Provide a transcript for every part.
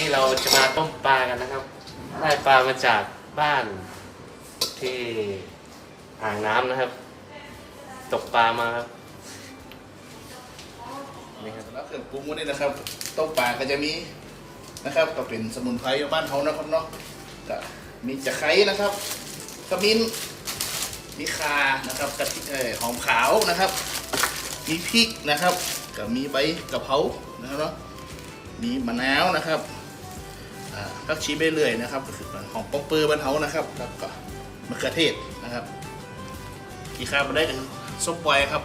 ี้เราจะมาต้มปลากันนะครับ ได้ปลามาจากบ้านที่อ่างน้ำนะครับ ตกปลามาครับนี่ครับแล้วเครื่องปรุงวันนี้นะครับต้มปลาก็จะมีนะครับ ก็เป็นสมุนไพรบ้านเขานะครับเนาะก็มีตะไคร้นะครับขมิ้นมีข่านะครับกระเทยมเอ่อหอมขาวนะครับ มีพริกนะครับก็มีใบกะเพรานะครับเนาะมีมะนาวนะครับ ก็ชีไปเรื่อยนะครับ ก็คือของป๊อปเปอร์บ้านเขานะครับแล้วก็มะเขือเทศนะครับกี่ข้าวมาได้ก็คือส้มปล่อยครับ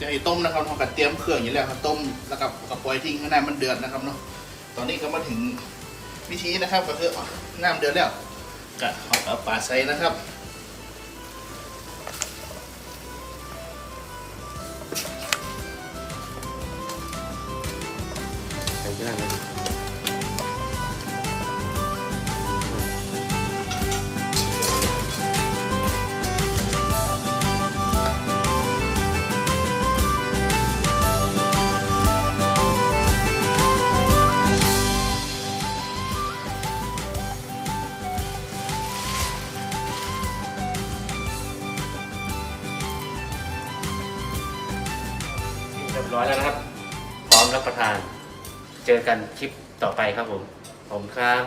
จะให้ต้มนะครับเราก็เตรียมเครื่องอยู่แล้วครับต้มแล้วกับกับปล่อยทิ้งให้น้ำมันเดือดนะครับเนาะตอนนี้ก็มาถึงวิธีนะครับก็คือน้ำเดือดแล้วก็เอาปลาใส่นะครับ เรียบร้อยแล้วนะครับ พร้อมรับประทาน เจอกันคลิปต่อไปครับผม ผมครับ